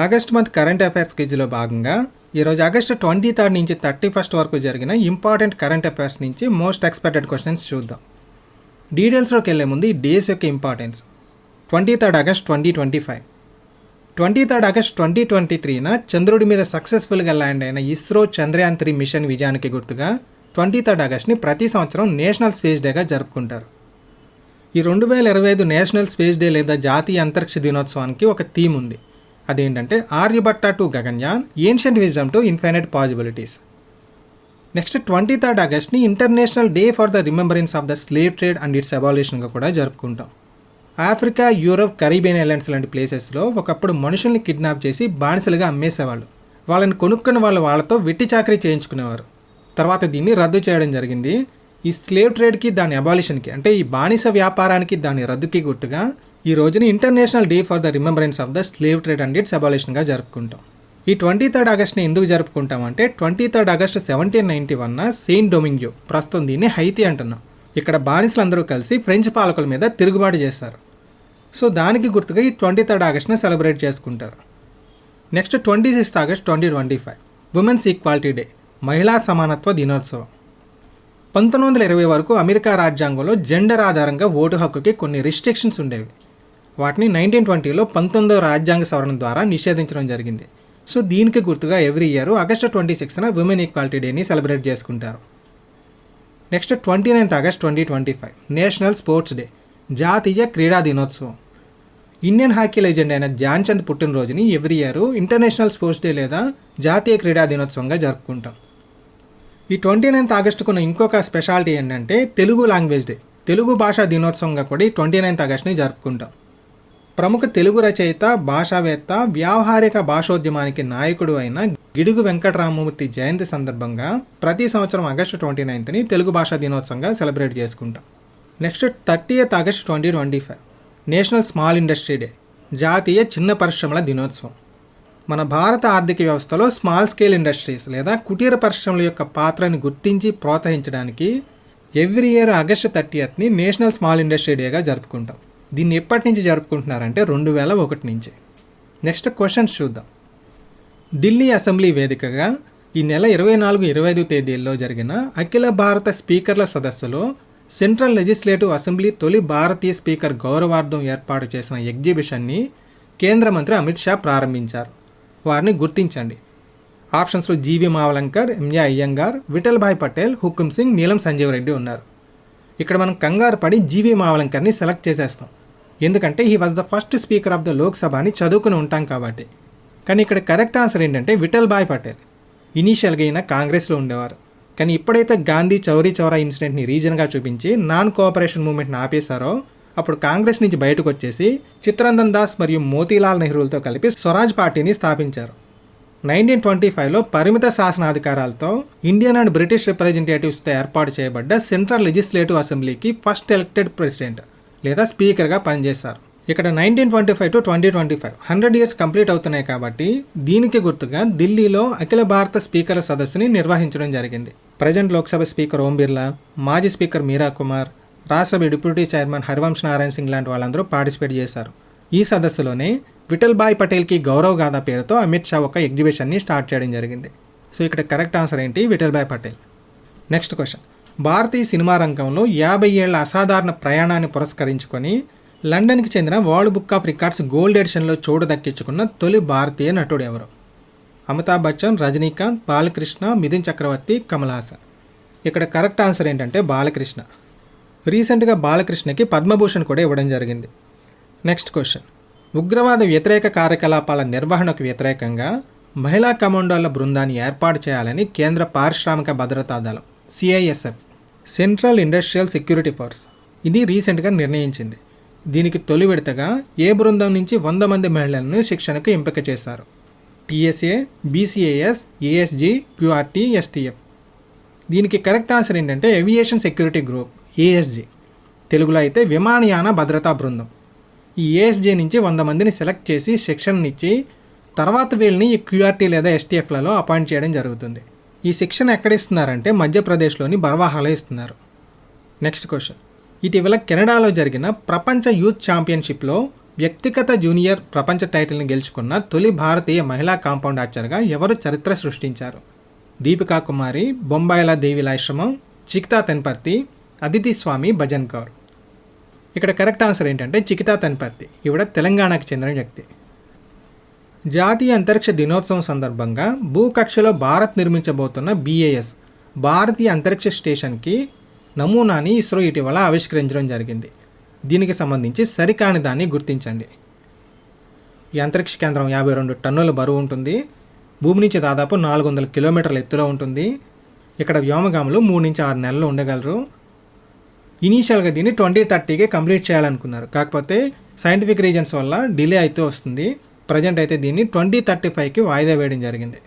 August month current affairs క్విజ్లో భాగంగా ఈరోజు ఆగస్టు ట్వంటీ థర్డ్ నుంచి థర్టీ ఫస్ట్ వరకు జరిగిన ఇంపార్టెంట్ కరెంట్ అఫైర్స్ నుంచి మోస్ట్ ఎక్స్పెక్టెడ్ క్వశ్చన్స్ చూద్దాం. డీటెయిల్స్లోకి వెళ్ళే ముందు ఈ డేస్ యొక్క importance. Twenty third August twenty twenty five. Twenty third August twenty twenty త్రీన చంద్రుడి మీద సక్సెస్ఫుల్గా ల్యాండ్ అయిన ఇస్రో చంద్రయాన్ త్రీ మిషన్ విజయానికి గుర్తుగా ట్వంటీ థర్డ్ ఆగస్ట్ని ప్రతి సంవత్సరం నేషనల్ స్పేస్ డేగా జరుపుకుంటారు. ఈ రెండు వేల ఇరవై ఐదు నేషనల్ స్పేస్ డే లేదా జాతీయ అంతరిక్ష దినోత్సవానికి ఒక థీమ్ ఉంది. అదేంటంటే Aryabhata to Gaganyaan ancient wisdom to infinite possibilities next twenty third ఆగస్ట్ని international day for the remembrance of the slave trade and its అబాలిషన్గా కూడా జరుపుకుంటాం. ఆఫ్రికా యూరోప్ కరీబియన్ ఐలాండ్స్ లాంటి ప్లేసెస్లో ఒకప్పుడు మనుషుల్ని కిడ్నాప్ చేసి బానిసలుగా అమ్మేసేవాళ్ళు. వాళ్ళని కొనుక్కున్న వాళ్ళ వాళ్ళతో వెట్టి చాకరీ చేయించుకునేవారు. తర్వాత దీన్ని రద్దు చేయడం జరిగింది. ఈ స్లేవ్ ట్రేడ్కి దాని అబాలిషన్కి అంటే ఈ బానిస వ్యాపారానికి దాని రద్దుకి గుర్తుగా ఈ రోజుని international day for the remembrance of the slave trade and its అబాలిషన్గా జరుపుకుంటాం. ఈ ట్వంటీ థర్డ్ ఆగస్ట్ని ఎందుకు జరుపుకుంటామంటే twenty third August seventeen ninety వన్న సెయింట్ డొమింగ్యో ప్రస్తుతం దీన్ని హైతీ అంటున్నాం. ఇక్కడ బానిసలందరూ కలిసి ఫ్రెంచ్ పాలకుల మీద తిరుగుబాటు చేస్తారు. సో దానికి గుర్తుగా ఈ ట్వంటీ థర్డ్ ఆగస్ట్ని సెలబ్రేట్ చేసుకుంటారు. Next twenty sixth August twenty twenty five women's equality day మహిళా సమానత్వ దినోత్సవం. పంతొమ్మిది వందల ఇరవై వరకు అమెరికా రాజ్యాంగంలో జెండర్ ఆధారంగా ఓటు హక్కుకి కొన్ని రిస్ట్రిక్షన్స్ ఉండేవి. వాటిని నైన్టీన్ ట్వంటీలో పంతొమ్మిదవ రాజ్యాంగ సవరణ ద్వారా నిషేధించడం జరిగింది. సో దీనికి గుర్తుగా ఎవ్రీ ఇయర్ ఆగస్టు ట్వంటీ సిక్స్న ఉమెన్ ఈక్వాలిటీ డేని సెలబ్రేట్ చేసుకుంటారు. Next twenty ninth August twenty twenty five national sports day జాతీయ క్రీడా దినోత్సవం. ఇండియన్ హాకీ లెజెండ్ అయిన Dhyan Chand పుట్టినరోజుని every year international sports day లేదా జాతీయ క్రీడా దినోత్సవంగా జరుపుకుంటాం. ఈ ట్వంటీ నైన్త్ ఆగస్టుకున్న ఇంకొక స్పెషాలిటీ ఏంటంటే తెలుగు లాంగ్వేజ్ డే తెలుగు భాషా దినోత్సవంగా కూడా ఈ ట్వంటీ నైన్త్ ఆగస్ట్ని జరుపుకుంటాం. ప్రముఖ తెలుగు రచయిత భాషావేత్త వ్యావహారిక భాషోద్యమానికి నాయకుడు అయిన గిడుగు వెంకటరామమూర్తి జయంతి సందర్భంగా ప్రతి సంవత్సరం ఆగస్టు ట్వంటీ నైన్త్ని తెలుగు భాషా దినోత్సవంగా సెలబ్రేట్ చేసుకుంటాం. Next thirtieth August twenty twenty five national small industry day జాతీయ చిన్న పరిశ్రమల దినోత్సవం. మన భారత ఆర్థిక వ్యవస్థలో స్మాల్ స్కేల్ ఇండస్ట్రీస్ లేదా కుటీర పరిశ్రమల యొక్క పాత్రని గుర్తించి ప్రోత్సహించడానికి ఎవ్రీ ఇయర్ ఆగస్టు థర్టీయత్ని నేషనల్ స్మాల్ ఇండస్ట్రీ డేగా జరుపుకుంటాం. దీన్ని ఎప్పటి నుంచి జరుపుకుంటున్నారంటే రెండు వేల ఒకటి నుంచి. నెక్స్ట్ క్వశ్చన్స్ చూద్దాం. ఢిల్లీ అసెంబ్లీ వేదికగా ఈ నెల ఇరవై నాలుగు ఇరవై ఐదు తేదీల్లో జరిగిన అఖిల భారత స్పీకర్ల సదస్సులో సెంట్రల్ లెజిస్లేటివ్ అసెంబ్లీ తొలి భారతీయ స్పీకర్ గౌరవార్థం ఏర్పాటు చేసిన ఎగ్జిబిషన్ని కేంద్ర మంత్రి అమిత్ షా ప్రారంభించారు. వారిని గుర్తించండి. ఆప్షన్స్లో G V Mavalankar M A Ayyangar Vithalbhai Patel Hukam Singh Neelam Sanjiva Reddy ఉన్నారు. ఇక్కడ మనం కంగారు పడి జీవి మావలంకర్ని సెలెక్ట్ చేసేస్తాం. ఎందుకంటే he was the first speaker of the Lok Sabha అని చదువుకుని ఉంటాం కాబట్టి. కానీ ఇక్కడ కరెక్ట్ ఆన్సర్ ఏంటంటే విఠల్ భాయ్ పటేల్. ఇనీషియల్గా ఈయన కాంగ్రెస్లో ఉండేవారు. కానీ ఇప్పుడైతే గాంధీ చౌరీ చౌరా ఇన్సిడెంట్ని రీజన్గా చూపించి నాన్ కోఆపరేషన్ మూవ్మెంట్ని ఆపేశారో అప్పుడు కాంగ్రెస్ నుంచి బయటకు వచ్చేసి చిత్రందన్ దాస్ మరియు మోతీలాల్ నెహ్రూలతో కలిపి స్వరాజ్ పార్టీని స్థాపించారు. నైన్టీన్ ట్వంటీ ఫైవ్లో పరిమిత శాసనాధికారాలతో ఇండియన్ అండ్ బ్రిటిష్ రిప్రజెంటేటివ్స్తో ఏర్పాటు చేయబడ్డ సెంట్రల్ లెజిస్లేటివ్ అసెంబ్లీకి ఫస్ట్ ఎలక్టెడ్ ప్రెసిడెంట్ లేదా స్పీకర్గా పనిచేశారు ఇక్కడ nineteen twenty five to twenty twenty five hundred years complete అవుతున్నాయి కాబట్టి దీనికి గుర్తుగా ఢిల్లీలో అఖిల భారత స్పీకర్ల సదస్సుని నిర్వహించడం జరిగింది. ప్రజెంట్ లోక్సభ స్పీకర్ ఓం బిర్లా మాజీ speaker Meira Kumar Rajya Sabha deputy chairman Harivansh Narayan Singh లాంటి వాళ్ళందరూ పార్టిసిపేట్ చేశారు. ఈ సదస్సులోనే విఠల్భాయ్ పటేల్కి గౌరవ్ గాథ పేరుతో అమిత్ షా ఒక ఎగ్జిబిషన్ని స్టార్ట్ చేయడం జరిగింది. సో ఇక్కడ కరెక్ట్ ఆన్సర్ ఏంటి? విఠల్భాయ్ పటేల్. Next question. భారతీయ సినిమా రంగంలో యాభై ఏళ్ళ అసాధారణ ప్రయాణాన్ని పురస్కరించుకొని లండన్కి చెందిన world book of records gold ఎడిషన్లో చోటు దక్కించుకున్న తొలి భారతీయ నటుడు ఎవరు? అమితాబ్ బచ్చన్ రజనీకాంత్ బాలకృష్ణ మిథున్ చక్రవర్తి కమల్ హాసన్. ఇక్కడ కరెక్ట్ ఆన్సర్ ఏంటంటే బాలకృష్ణ. రీసెంట్గా బాలకృష్ణకి పద్మభూషణ్ కూడా ఇవ్వడం జరిగింది. Next question. ఉగ్రవాద వ్యతిరేక కార్యకలాపాల నిర్వహణకు వ్యతిరేకంగా మహిళా కమాండోల బృందాన్ని ఏర్పాటు చేయాలని కేంద్ర పారిశ్రామిక భద్రతా దళం CISF central industrial security force ఇది రీసెంట్గా నిర్ణయించింది. దీనికి తొలి విడతగా ఏ బృందం నుంచి వంద మంది మహిళలను శిక్షణకు ఎంపిక చేశారు? TSA BCAS ASG QRT STF దీనికి కరెక్ట్ ఆన్సర్ ఏంటంటే ఏవియేషన్ సెక్యూరిటీ గ్రూప్ ఏఎస్జి తెలుగులో అయితే విమానయాన భద్రతా బృందం. ఈ ఏఎస్జే నుంచి వంద మందిని సెలెక్ట్ చేసి శిక్షణనిచ్చి తర్వాత వీళ్ళని ఈ క్యూఆర్టీ లేదా ఎస్టీఎఫ్లలో అపాయింట్ చేయడం జరుగుతుంది. ఈ శిక్షణ ఎక్కడ ఇస్తున్నారంటే మధ్యప్రదేశ్లోని బర్వాహాలో ఇస్తున్నారు. నెక్స్ట్ క్వశ్చన్ ఇటీవల కెనడాలో జరిగిన ప్రపంచ యూత్ ఛాంపియన్షిప్లో వ్యక్తిగత జూనియర్ ప్రపంచ టైటిల్ని గెలుచుకున్న తొలి భారతీయ మహిళా కాంపౌండ్ ఆర్చర్గా ఎవరు చరిత్ర సృష్టించారు? దీపికా కుమారి బొంబాయిల దేవిలాశ్రమం చికితా తెన్పర్తి అదితి స్వామి భజన్ కౌర్. ఇక్కడ కరెక్ట్ ఆన్సర్ ఏంటంటే చికితా తెన్పర్తి. ఇవిడ తెలంగాణకు చెందిన వ్యక్తి. జాతీయ అంతరిక్ష దినోత్సవం సందర్భంగా భూకక్షలో భారత్ నిర్మించబోతున్న బీఏఎస్ భారతీయ అంతరిక్ష స్టేషన్కి నమూనాని ఇస్రో ఇటీవల ఆవిష్కరించడం జరిగింది. దీనికి సంబంధించి సరికాని దాన్ని గుర్తించండి. ఈ అంతరిక్ష కేంద్రం యాభై రెండు టన్నుల బరువు ఉంటుంది. భూమి నుంచి దాదాపు నాలుగు వందల కిలోమీటర్ల ఎత్తులో ఉంటుంది. ఇక్కడ వ్యోమగాములు మూడు నుంచి ఆరు నెలలు ఉండగలరు. ఇనీషియల్గా దీన్ని ట్వంటీ థర్టీకే కంప్లీట్ చేయాలనుకున్నారు. కాకపోతే సైంటిఫిక్ రీజన్స్ వల్ల డిలే అయితే వస్తుంది. ప్రజెంట్ అయితే దీన్ని ట్వంటీ థర్టీ ఫైవ్కి వాయిదా వేయడం జరిగింది.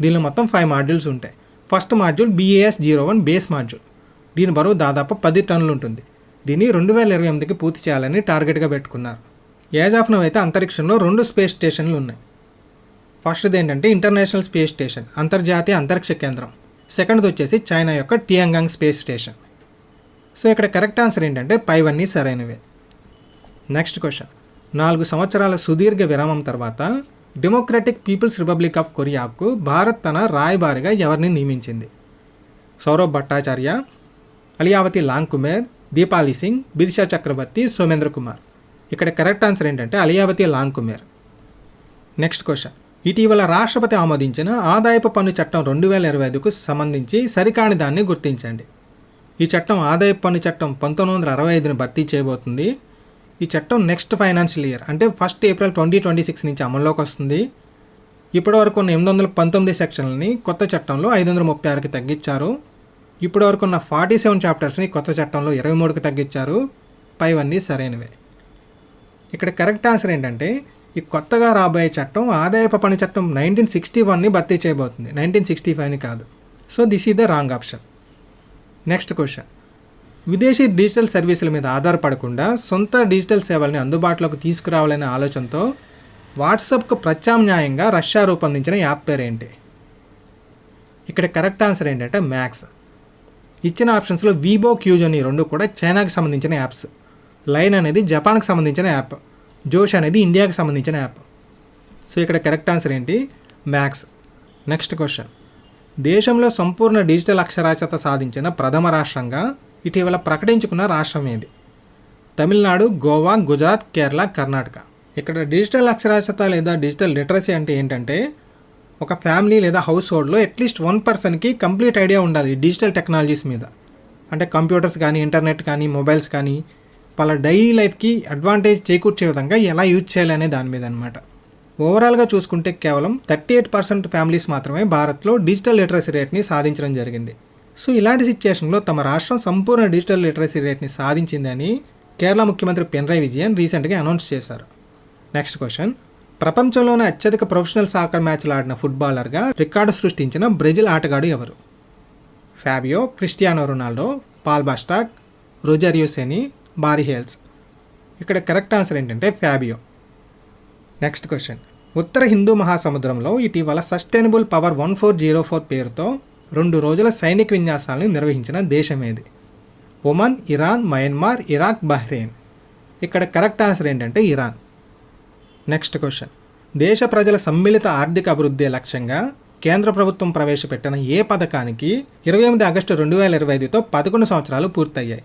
దీనిలో మొత్తం ఫైవ్ మాడ్యూల్స్ ఉంటాయి. First module BAS zero one base module. దీని బరువు దాదాపు పది టన్నులు ఉంటుంది. దీన్ని రెండు వేల ఇరవై ఎనిమిదికి పూర్తి చేయాలని టార్గెట్గా పెట్టుకున్నారు. ఏజ్ ఆఫ్ నవ్ అయితే అంతరిక్షంలో రెండు స్పేస్ స్టేషన్లు ఉన్నాయి. ఫస్ట్ది ఏంటంటే ఇంటర్నేషనల్ స్పేస్ స్టేషన్ అంతర్జాతీయ అంతరిక్ష కేంద్రం. సెకండ్ది వచ్చేసి చైనా యొక్క టియాంగాంగ్ స్పేస్ స్టేషన్. సో ఇక్కడ కరెక్ట్ ఆన్సర్ ఏంటంటే పైవన్నీ సరైనవే. Next question. నాలుగు సంవత్సరాల సుదీర్ఘ విరామం తర్వాత డెమోక్రటిక్ పీపుల్స్ రిపబ్లిక్ ఆఫ్ కొరియాకు భారత్ తన రాయబారిగా ఎవరిని నియమించింది? సౌరవ్ భట్టాచార్య అలియావతి లాంగ్ కుమేర్ దీపాలి సింగ్ బిర్షా చక్రవర్తి సోమేంద్ర కుమార్. ఇక్కడ కరెక్ట్ ఆన్సర్ ఏంటంటే అలియావతి లాంగ్ కుమేర్ నెక్స్ట్ క్వశ్చన్. ఇటీవల రాష్ట్రపతి ఆమోదించిన ఆదాయపు పన్ను చట్టం రెండు వేల ఇరవై ఐదుకు సంబంధించి సరికాని దాన్ని గుర్తించండి. ఈ చట్టం ఆదాయపు పన్ను చట్టం పంతొమ్మిది వందల అరవై ఐదుని భర్తీ చేయబోతుంది. ఈ చట్టం నెక్స్ట్ ఫైనాన్షియల్ ఇయర్. అంటే first April twenty twenty six నుంచి అమల్లోకి వస్తుంది. ఇప్పటివరకు ఉన్న ఎనిమిది వందల పంతొమ్మిది సెక్షన్లని కొత్త చట్టంలో ఐదు వందల ముప్పై ఆరుకి తగ్గించారు. ఇప్పటివరకు ఉన్న ఫార్టీ సెవెన్ చాప్టర్స్ని కొత్త చట్టంలో ఇరవై మూడుకి తగ్గించారు. పైవన్నీ సరైనవే. ఇక్కడ కరెక్ట్ ఆన్సర్ ఏంటంటే ఈ కొత్తగా రాబోయే చట్టం ఆదాయపు పన్ను చట్టం నైన్టీన్ సిక్స్టీ వన్ని భర్తీ చేయబోతుంది. నైన్టీన్ సిక్స్టీ ఫైవ్ని కాదు. So this is the wrong option. Next question. విదేశీ డిజిటల్ సర్వీసుల మీద ఆధారపడకుండా సొంత డిజిటల్ సేవల్ని అందుబాటులోకి తీసుకురావాలనే ఆలోచనతో వాట్సాప్కు ప్రత్యామ్నాయంగా రష్యా రూపొందించిన యాప్ పేరేంటి? ఇక్కడ కరెక్ట్ ఆన్సర్ ఏంటంటే మ్యాక్స్. ఇచ్చిన ఆప్షన్స్లో వీబో క్యూజ్ అని రెండు కూడా చైనాకి సంబంధించిన యాప్స్. లైన్ అనేది జపాన్కి సంబంధించిన యాప్. జోష్ అనేది ఇండియాకి సంబంధించిన యాప్. సో ఇక్కడ కరెక్ట్ ఆన్సర్ ఏంటి? మ్యాక్స్. Next question. దేశంలో సంపూర్ణ డిజిటల్ అక్షరాస్యత సాధించిన ప్రథమ రాష్ట్రంగా ఇటీవల ప్రకటించుకున్న రాష్ట్రం ఏది? తమిళనాడు గోవా గుజరాత్ కేరళ కర్ణాటక. ఇక్కడ డిజిటల్ అక్షరాస్యత లేదా డిజిటల్ లిటరసీ అంటే ఏంటంటే ఒక ఫ్యామిలీ లేదా హౌస్ హోల్డ్లో అట్లీస్ట్ వన్ పర్సన్కి కంప్లీట్ ఐడియా ఉండాలి డిజిటల్ టెక్నాలజీస్ మీద. అంటే కంప్యూటర్స్ కానీ ఇంటర్నెట్ కానీ మొబైల్స్ కానీ వాళ్ళ డైలీ లైఫ్కి అడ్వాంటేజ్ చేకూర్చే విధంగా ఎలా యూజ్ చేయాలనే దాని మీద అనమాట ఓవరాల్గా చూసుకుంటే కేవలం థర్టీ ఎయిట్ పర్సెంట్ ఫ్యామిలీస్ మాత్రమే భారత్లో డిజిటల్ లిటరసీ రేట్ని సాధించడం జరిగింది. సో ఇలాంటి సిచ్యుయేషన్లో తమ రాష్ట్రం సంపూర్ణ డిజిటల్ లిటరసీ రేట్ని సాధించిందని కేరళ ముఖ్యమంత్రి పినరాయి విజయన్ రీసెంట్గా అనౌన్స్ చేశారు. Next question. ప్రపంచంలోనే అత్యధిక ప్రొఫెషనల్ సాకర్ మ్యాచ్లు ఆడిన ఫుట్బాలర్గా రికార్డు సృష్టించిన బ్రెజిల్ ఆటగాడు ఎవరు? Fabio Cristiano Ronaldo Paul Bastock Rogerio Ceni Barry Hales. ఇక్కడ కరెక్ట్ ఆన్సర్ ఏంటంటే ఫ్యాబియో. Next question. ఉత్తర హిందూ మహాసముద్రంలో ఇటీవల sustainable power one four zero four పేరుతో రెండు రోజుల సైనిక విన్యాసాలను నిర్వహించిన దేశం Oman Iran Myanmar Iraq Bahrain. ఇక్కడ కరెక్ట్ ఆన్సర్ ఏంటంటే ఇరాన్. Next question. దేశ ప్రజల సమ్మిళిత ఆర్థిక అభివృద్ధి లక్ష్యంగా కేంద్ర ప్రభుత్వం ప్రవేశపెట్టిన ఏ పథకానికి ఇరవై ఎనిమిది ఆగస్టు రెండు వేల ఇరవై ఐదుతో పదకొండు సంవత్సరాలు పూర్తయ్యాయి?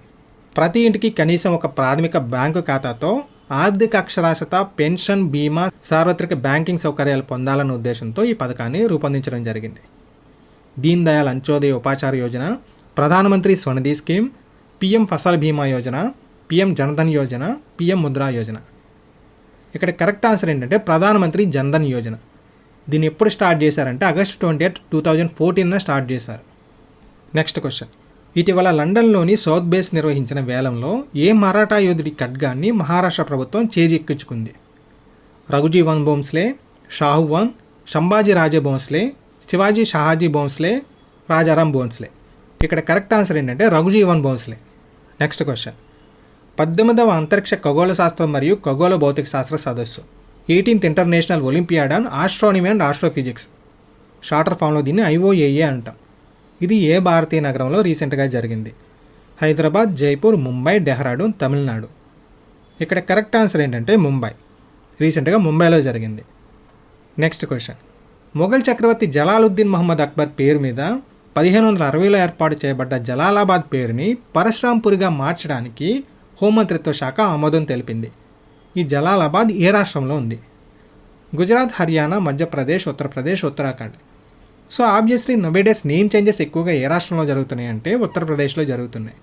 ప్రతి ఇంటికి కనీసం ఒక ప్రాథమిక బ్యాంకు ఖాతాతో ఆర్థిక అక్షరాస్యత పెన్షన్ బీమా సార్వత్రిక బ్యాంకింగ్ సౌకర్యాలు పొందాలన్న ఉద్దేశంతో ఈ పథకాన్ని రూపొందించడం జరిగింది. దీన్ దయాళ్ అంత్యోదయ ఉపాచార యోజన ప్రధానమంత్రి Svanidhi scheme PM Fasal Bima Yojana PM Jan Dhan Yojana PM Mudra Yojana. ఇక్కడ కరెక్ట్ ఆన్సర్ ఏంటంటే ప్రధానమంత్రి జన్ధన్ యోజన. దీన్ని ఎప్పుడు స్టార్ట్ చేశారంటే August twenty eight two thousand ఫోర్టీన్న start చేశారు. Next question. ఇటీవల లండన్లోని సౌత్ బేస్ నిర్వహించిన వేలంలో ఏ మరాఠా యోధుడి ఖడ్గాన్ని మహారాష్ట్ర ప్రభుత్వం చేజెక్కించుకుంది? రఘుజీవన్ భోంస్లే షాహువాన్ సంభాజీ రాజభోంస్లే శివాజీ షహాజీ బోంస్లే రాజారాం బోన్స్లే ఇక్కడ కరెక్ట్ ఆన్సర్ ఏంటంటే రఘుజీవన్ బోన్స్లే నెక్స్ట్ క్వశ్చన్. పద్దెనిమిదవ అంతరిక్ష ఖగోళ శాస్త్రం మరియు ఖగోళ భౌతిక శాస్త్ర సదస్సు. Eighteenth international olympiad and astronomy and astrophysics shorter ఫామ్లో దీన్ని ఐఓఏఏ అంటాం. ఇది ఏ భారతీయ నగరంలో రీసెంట్గా జరిగింది? హైదరాబాద్ జైపూర్ ముంబై డెహ్రాడూన్ తమిళనాడు. ఇక్కడ కరెక్ట్ ఆన్సర్ ఏంటంటే ముంబై. రీసెంట్గా ముంబైలో జరిగింది. Next question. మొఘల్ చక్రవర్తి జలాలుద్దీన్ మహమ్మద్ అక్బర్ పేరు మీద పదిహేను వందల అరవైలో ఏర్పాటు చేయబడ్డ జలాలాబాద్ పేరుని పరశురాంపూర్గా మార్చడానికి హోంమంత్రిత్వ శాఖ ఆమోదం తెలిపింది. ఈ జలాలాబాద్ ఏ రాష్ట్రంలో ఉంది? Gujarat Haryana Madhya Pradesh Uttar Pradesh Uttarakhand. So obviously nowadays name changes ఎక్కువగా ఏ రాష్ట్రంలో జరుగుతున్నాయి అంటే ఉత్తరప్రదేశ్లో జరుగుతున్నాయి.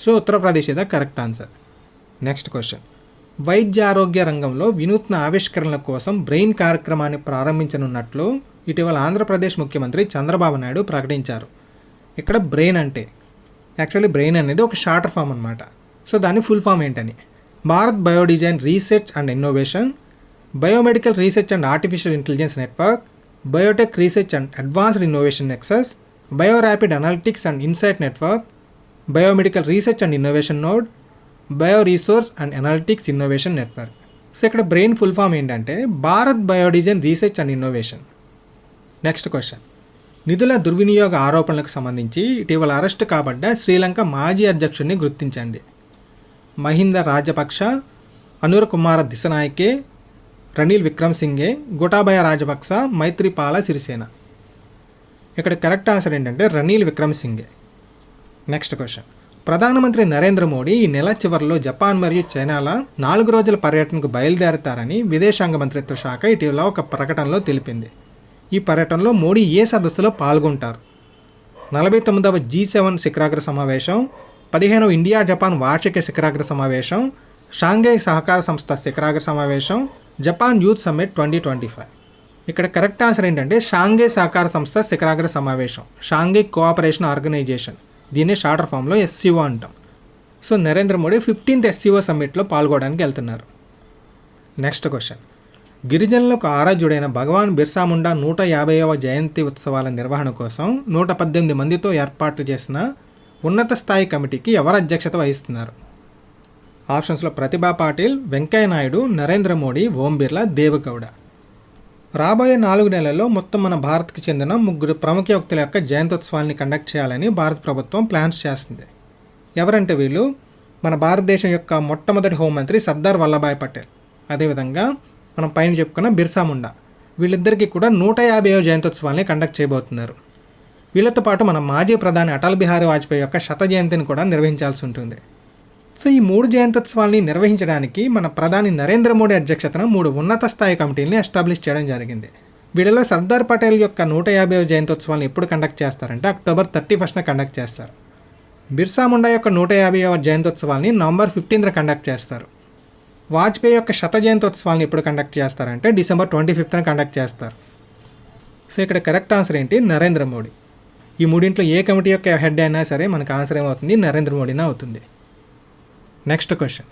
సో ఉత్తరప్రదేశ్ ఇదా కరెక్ట్ ఆన్సర్. Next question. వైద్య ఆరోగ్య రంగంలో వినూత్న ఆవిష్కరణల కోసం బ్రెయిన్ కార్యక్రమాన్ని ప్రారంభించనున్నట్లు ఇటీవల ఆంధ్రప్రదేశ్ ముఖ్యమంత్రి చంద్రబాబు నాయుడు ప్రకటించారు. ఇక్కడ బ్రెయిన్ అంటే యాక్చువల్లీ బ్రెయిన్ అనేది ఒక షార్టర్ ఫామ్ అనమాట సో దాని ఫుల్ ఫామ్ ఏంటని Bharat biodesign research and innovation biomedical research and artificial intelligence network biotech research and advanced innovation nexus bio rapid analytics and insight network biomedical research and innovation node bio resource and analytics innovation network. So ఇక్కడ brain full form ఏంటంటే Bharat biodesign research and innovation. Next question నిధుల దుర్వినియోగ ఆరోపణలకు సంబంధించి ఇటీవల arrest కాబడ్డ Sri Lanka మాజీ అధ్యక్షుడిని గుర్తించండి. మహింద రాజపక్ష అనుర కుమార దిశనాయకే రణీల్ విక్రమ్ సింగే గోటాబయ రాజపక్స మైత్రిపాల సిరిసేన. ఇక్కడ కరెక్ట్ ఆన్సర్ ఏంటంటే Ranil Wickremesinghe next question ప్రధానమంత్రి నరేంద్ర మోడీ ఈ నెల చివరిలో జపాన్ మరియు చైనాల నాలుగు రోజుల పర్యటనకు బయలుదేరతారని విదేశాంగ మంత్రిత్వ శాఖ ఇటీవల ఒక ప్రకటనలో తెలిపింది. ఈ పర్యటనలో మోడీ ఏ సదస్సులో పాల్గొంటారు? నలభై తొమ్మిదవ జీ సెవెన్ శిఖరాగ్ర సమావేశం పదిహేనవ ఇండియా జపాన్ వార్షిక శిఖరాగ్ర సమావేశం షాంఘై సహకార సంస్థ శిఖరాగ్ర సమావేశం Japan youth summit twenty twenty five. ఇక్కడ కరెక్ట్ ఆన్సర్ ఏంటంటే షాంఘై సహకార సంస్థ శిఖరాగ్ర సమావేశం షాంఘై కోఆపరేషన్ ఆర్గనైజేషన్. దీన్ని షార్టర్ ఫామ్లో ఎస్సీఓ అంటాం. So Narendra Modi fifteenth SCO సమ్మిట్లో పాల్గొనడానికి వెళ్తున్నారు. Next question. గిరిజనులకు ఆరాధ్యుడైన భగవాన్ బిర్సా ముండా నూట యాభైవ జయంతి ఉత్సవాల నిర్వహణ కోసం నూట పద్దెనిమిది మందితో ఏర్పాటు చేసిన ఉన్నత స్థాయి కమిటీకి ఎవరు అధ్యక్షత వహిస్తున్నారు? ఆప్షన్స్లో ప్రతిభా పాటిల్ వెంకయ్య నాయుడు నరేంద్ర మోడీ ఓం బిర్లా దేవగౌడ. రాబోయే నాలుగు నెలల్లో మొత్తం మన భారత్కి చెందిన ముగ్గురు ప్రముఖ వ్యక్తుల యొక్క జయంతోత్సవాల్ని కండక్ట్ చేయాలని భారత ప్రభుత్వం ప్లాన్స్ చేస్తుంది. ఎవరంటే వీళ్ళు? మన భారతదేశం యొక్క మొట్టమొదటి హోంమంత్రి సర్దార్ వల్లభాయ్ పటేల్. అదేవిధంగా మనం పైన చెప్పుకున్న బిర్సా ముండా. వీళ్ళిద్దరికీ కూడా నూట యాభైవ జయంతోత్సవాల్ని కండక్ట్ చేయబోతున్నారు. వీళ్ళతో పాటు మన మాజీ ప్రధాని అటల్ బిహారీ వాజ్పేయి యొక్క శత జయంతిని కూడా నిర్వహించాల్సి ఉంటుంది. సో ఈ మూడు జయంతోత్సవాల్ని నిర్వహించడానికి మన ప్రధాని నరేంద్ర మోడీ అధ్యక్షతన మూడు ఉన్నత స్థాయి కమిటీలని ఎస్టాబ్లిష్ చేయడం జరిగింది. వీళ్ళలో సర్దార్ పటేల్ యొక్క నూట యాభై జయంతోత్సవాలను ఎప్పుడు కండక్ట్ చేస్తారంటే అక్టోబర్ థర్టీ ఫస్ట్న కండక్ట్ చేస్తారు. బిర్సా ముండా యొక్క నూట యాభైవ జయంతోత్సవాల్ని నవంబర్ ఫిఫ్టీన్త్న కండక్ట్ చేస్తారు. వాజ్పేయి యొక్క శత జయంతోత్సవాలను ఎప్పుడు కండక్ట్ చేస్తారంటే డిసెంబర్ ట్వంటీ ఫిఫ్త్న కండక్ట్ చేస్తారు. సో ఇక్కడ కరెక్ట్ ఆన్సర్ ఏంటి? నరేంద్ర మోడీ. ఈ మూడింట్లో ఏ కమిటీ యొక్క హెడ్ అయినా సరే మనకు ఆన్సర్ ఏమవుతుంది? నరేంద్ర మోడీనే అవుతుంది. నెక్స్ట్ క్వశ్చన్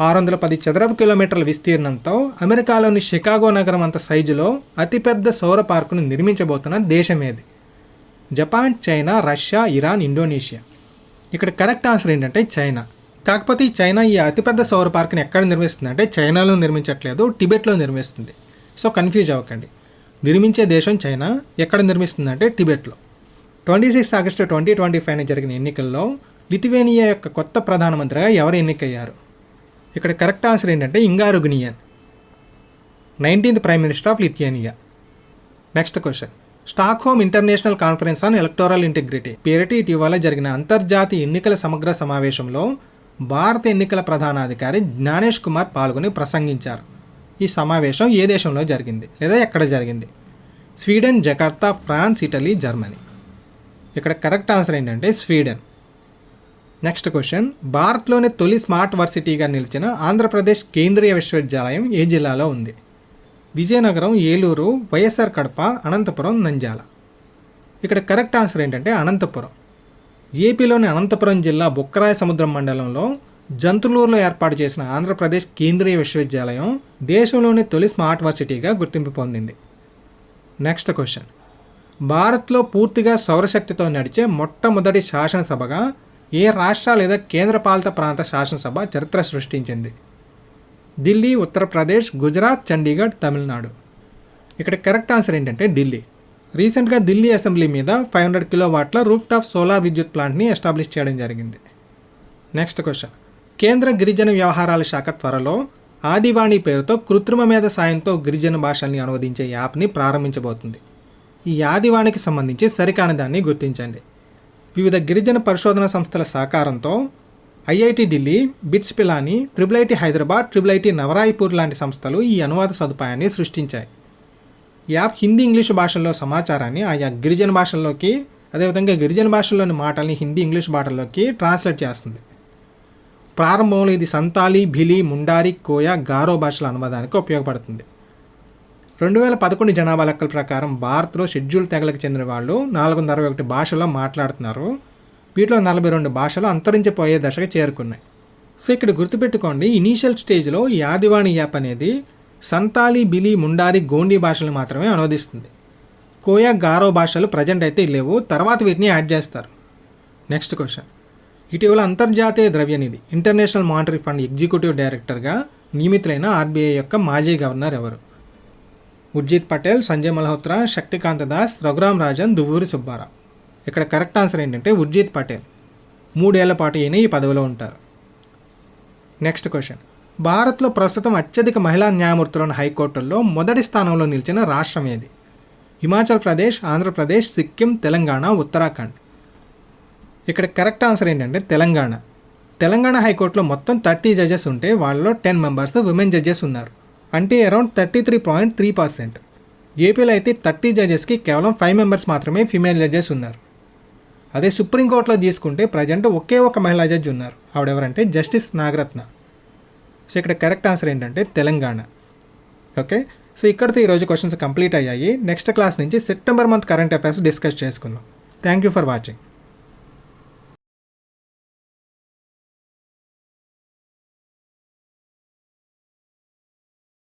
ఆరు వందల పది చదరపు కిలోమీటర్ల విస్తీర్ణంతో అమెరికాలోని షికాగో నగరం అంత సైజులో అతిపెద్ద సౌర పార్కును నిర్మించబోతున్న దేశం ఏది? Japan China Russia Iran Indonesia. ఇక్కడ కరెక్ట్ ఆన్సర్ ఏంటంటే చైనా. కాకపోతే ఈ చైనా ఈ అతిపెద్ద సౌర పార్క్ని ఎక్కడ నిర్మిస్తుంది అంటే చైనాలో నిర్మించట్లేదు టిబెట్లో నిర్మిస్తుంది. సో కన్ఫ్యూజ్ అవ్వకండి. నిర్మించే దేశం చైనా ఎక్కడ నిర్మిస్తుంది అంటే టిబెట్లో. Twenty six August twenty twenty ఫైవ్న జరిగిన ఎన్నికల్లో లిథువేనియా యొక్క కొత్త ప్రధానమంత్రిగా ఎవరు ఎన్నికయ్యారు? ఇక్కడ కరెక్ట్ ఆన్సర్ ఏంటంటే ఇంగారు గునియన్ nineteenth prime minister of Lithuania. Next question. Stockholm international conference on electoral integrity. పేరిటి ఇటీవల జరిగిన అంతర్జాతీయ ఎన్నికల సమగ్ర సమావేశంలో భారత ఎన్నికల ప్రధానాధికారి జ్ఞానేష్ కుమార్ పాల్గొని ప్రసంగించారు. ఈ సమావేశం ఏ దేశంలో జరిగింది లేదా ఎక్కడ జరిగింది? Sweden Jakarta France Italy Germany. ఇక్కడ కరెక్ట్ ఆన్సర్ ఏంటంటే స్వీడన్. Next question. భారత్లోని తొలి స్మార్ట్ వర్సిటీగా నిలిచిన ఆంధ్రప్రదేశ్ కేంద్రీయ విశ్వవిద్యాలయం ఏ జిల్లాలో ఉంది? విజయనగరం ఏలూరు వైఎస్ఆర్ కడప అనంతపురం నంద్యాల. ఇక్కడ కరెక్ట్ ఆన్సర్ ఏంటంటే అనంతపురం. ఏపీలోని అనంతపురం జిల్లా బుక్కరాయ సముద్రం మండలంలో జంతులూరులో ఏర్పాటు చేసిన ఆంధ్రప్రదేశ్ కేంద్రీయ విశ్వవిద్యాలయం దేశంలోని తొలి స్మార్ట్ వర్సిటీగా గుర్తింపు పొందింది. నెక్స్ట్ క్వశ్చన్ భారత్లో పూర్తిగా సౌరశక్తితో నడిచే మొట్టమొదటి శాసనసభగా ఏ రాష్ట్ర లేదా కేంద్రపాలిత ప్రాంత శాసనసభ చరిత్ర సృష్టించింది? ఢిల్లీ ఉత్తరప్రదేశ్ గుజరాత్ చండీగఢ్ తమిళనాడు. ఇక్కడ కరెక్ట్ ఆన్సర్ ఏంటంటే ఢిల్లీ. రీసెంట్గా ఢిల్లీ అసెంబ్లీ మీద ఫైవ్ హండ్రెడ్ కిలో వాట్ల రూఫ్ టాప్ సోలార్ విద్యుత్ ప్లాంట్ని ఎస్టాబ్లిష్ చేయడం జరిగింది. Next question. కేంద్ర గిరిజన వ్యవహారాల శాఖ త్వరలో ఆదివాణి పేరుతో కృత్రిమ మీద సాయంతో గిరిజన భాషల్ని అనువదించే యాప్ని ప్రారంభించబోతుంది. ఈ ఆదివాణికి సంబంధించి సరికాని దాన్ని గుర్తించండి. వివిధ గిరిజన పరిశోధన సంస్థల సహకారంతో IIT Delhi BITS Pilani triple IT Hyderabad triple IT Nava Raipur లాంటి సంస్థలు ఈ అనువాద సదుపాయాన్ని సృష్టించాయి. యాప్ హిందీ ఇంగ్లీష్ భాషల్లో సమాచారాన్ని ఆయా గిరిజన భాషల్లోకి అదేవిధంగా గిరిజన భాషల్లోని మాటల్ని హిందీ ఇంగ్లీష్ భాషల్లోకి ట్రాన్స్లేట్ చేస్తుంది. ప్రారంభంలో ఇది సంతాలి భిలి ముండారి కోయ గారో భాషల అనువాదానికి ఉపయోగపడుతుంది. రెండు వేల పదకొండు జనాభా లెక్కల ప్రకారం భారత్లో షెడ్యూల్ తెగలకు చెందిన వాళ్ళు నాలుగు వందల అరవై ఒకటి భాషలో మాట్లాడుతున్నారు. వీటిలో నలభై రెండు భాషలు అంతరించిపోయే దశకు చేరుకున్నాయి. సో ఇక్కడ గుర్తుపెట్టుకోండి ఇనీషియల్ స్టేజ్లో ఈ ఆదివాణి యాప్ అనేది సంతాలి బిలి ముండారి గోండి భాషలు మాత్రమే అనువదిస్తుంది. కోయా గారో భాషలు ప్రజెంట్ అయితే లేవు తర్వాత వీటిని యాడ్ చేస్తారు. నెక్స్ట్ క్వశ్చన్ ఇటీవల అంతర్జాతీయ ద్రవ్యనిధి ఇంటర్నేషనల్ మానిటరీ ఫండ్ ఎగ్జిక్యూటివ్ డైరెక్టర్గా నియమితులైన ఆర్బీఐ యొక్క మాజీ గవర్నర్ ఎవరు? ఉర్జిత్ పటేల్ సంజయ్ మల్హోత్రా శక్తికాంత దాస్ రఘురామ్ రాజన్ దువ్వూరి సుబ్బారావు. ఇక్కడ కరెక్ట్ ఆన్సర్ ఏంటంటే ఉర్జిత్ పటేల్. మూడేళ్ళ పాటు ఈయన ఈ పదవిలో ఉంటారు. నెక్స్ట్ క్వశ్చన్ భారత్లో ప్రస్తుతం అత్యధిక మహిళా న్యాయమూర్తులను హైకోర్టుల్లో మొదటి స్థానంలో నిలిచిన రాష్ట్రం ఏది? హిమాచల్ ప్రదేశ్ ఆంధ్రప్రదేశ్ సిక్కిం తెలంగాణ ఉత్తరాఖండ్. ఇక్కడ కరెక్ట్ ఆన్సర్ ఏంటంటే తెలంగాణ. తెలంగాణ హైకోర్టులో మొత్తం థర్టీ జడ్జెస్ ఉంటే వాళ్ళలో టెన్ మెంబర్స్ విమెన్ జడ్జెస్ ఉన్నారు. అంటే around thirty three point three percent. ఏపీలో అయితే థర్టీ జడ్జెస్కి కేవలం ఫైవ్ మెంబర్స్ మాత్రమే ఫీమేల్ జడ్జెస్ ఉన్నారు. అదే సుప్రీంకోర్టులో తీసుకుంటే ప్రజెంట్ ఒకే ఒక మహిళా జడ్జి ఉన్నారు. ఆవిడెవరంటే జస్టిస్ నాగరత్న. సో ఇక్కడ కరెక్ట్ ఆన్సర్ ఏంటంటే తెలంగాణ. ఓకే సో ఇక్కడితో ఈరోజు క్వశ్చన్స్ కంప్లీట్ అయ్యాయి. నెక్స్ట్ క్లాస్ నుంచి September month current affairs discuss చేసుకుందాం. Thank you for watching